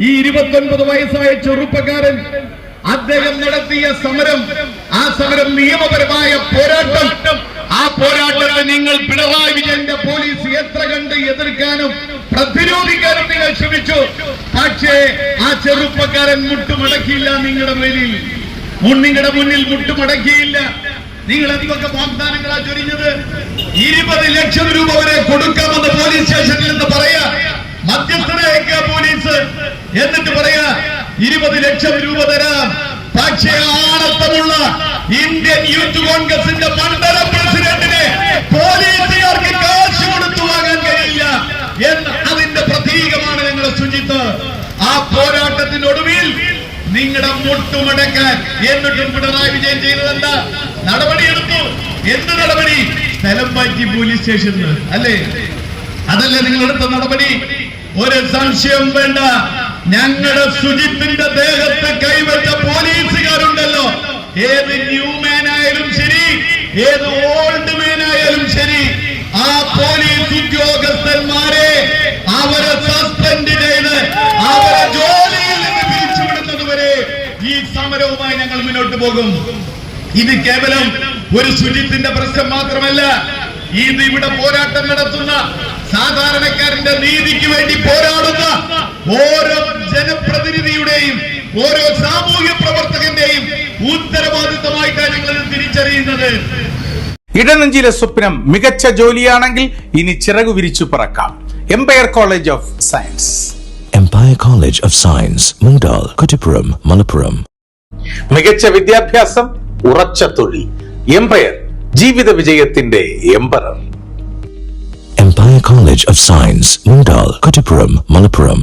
ഈ ഇരുപത്തൊൻപത് വയസ്സായ ചെറുപ്പക്കാരൻ അദ്ദേഹം നടത്തിയ സമരം ആ സമരം നിയമപരമായ പോരാട്ടം. ആ പോരാട്ടത്തെ നിങ്ങൾ പിണറായി വിജയന്റെ പോലീസ് എത്ര കണ്ട് എതിർക്കാനും പ്രതിരോധിക്കാനും നിങ്ങൾ ശ്രമിച്ചു. പക്ഷേ ആ ചെറുപ്പക്കാരൻ മുട്ടുമടക്കിയില്ല നിങ്ങളുടെ മേലിൽ. നിങ്ങളുടെ മുന്നിൽ മുട്ടുമടക്കിയില്ല. നിങ്ങൾ എന്തൊക്കെ വാഗ്ദാനങ്ങളാ ചൊരിഞ്ഞത്. ഇരുപത് ലക്ഷം രൂപ വരെ കൊടുക്കാമെന്ന് പോലീസ് സ്റ്റേഷനിൽ നിന്ന് പറയാ. എന്നിട്ട് പറയാ ഇരുപത് ലക്ഷം രൂപ തരാം. പക്ഷേ ആണത്തമുള്ള ഇന്ത്യൻ യൂത്ത് കോൺഗ്രസിന്റെ മണ്ഡല പ്രസിഡന്റിനെ പോലീസുകാർക്ക് കാശ് കൊടുത്തു വാങ്ങാൻ കഴിയില്ല എന്ന് അതിന്റെ പ്രതീകമാണ് ഞങ്ങളുടെ സുജിത് ആ പോരാട്ടത്തിനൊടുവിൽ നിങ്ങളുടെ മുട്ടുമടക്കാൻ എന്നിട്ടും പിണറായി വിജയൻ ചെയ്തതെന്താ നടപടിയെടുത്തു. എന്ത് നടപടി? സ്ഥലം മാറ്റി പോലീസ് സ്റ്റേഷനിൽ അല്ലേ? അതല്ലേ നിങ്ങൾ എടുത്ത നടപടി? ഒരു സംശയം വേണ്ട. ഞങ്ങളുടെ സുജിത്തിന്റെ ദേഹത്ത് കൈവച്ച പോലീസുകാരുണ്ടല്ലോ. ഏത് ന്യൂ മാൻ ആയാലും ശരി ഏത് ഓൾഡ് മാൻ ആയാലും ശരി ആ പോലീസ് ഉദ്യോഗസ്ഥന്മാരെ അവരെ സസ്പെൻഡ് ചെയ്ത് അവരെ ജോലിയിൽ നിന്ന് പിരിച്ചുവിടുന്നത് വരെ ഈ സമരവുമായി ഞങ്ങൾ മുന്നോട്ട് പോകും. ഇത് കേവലം ഒരു ശുചിത്തിന്റെ പ്രശ്നം മാത്രമല്ല ഇത് ഇവിടെ പോരാട്ടം നടത്തുന്ന സാധാരണക്കാരന്റെ നീതിക്ക് വേണ്ടി പോരാടുന്ന ഓരോ ഓരോ സാമൂഹ്യ പ്രവർത്തകന്റെയും ഉത്തരവാദിത്തമായിട്ടാണ് ഞങ്ങൾ തിരിച്ചറിയുന്നത്. ഇടനഞ്ചിലെ സ്വപ്നം മികച്ച ജോലിയാണെങ്കിൽ ഇനി ചിറകു വിരിച്ചു പറക്കാം. Empire College of Science Empire College of Science Mundal, Kuttipuram, Malappuram മികച്ച വിദ്യാഭ്യാസം ഉറച്ച തൊഴിൽ. എംപയർ ജീവിത വിജയത്തിന്റെ Empire Empire College of Science Mundal, Kuttipuram, Malappuram.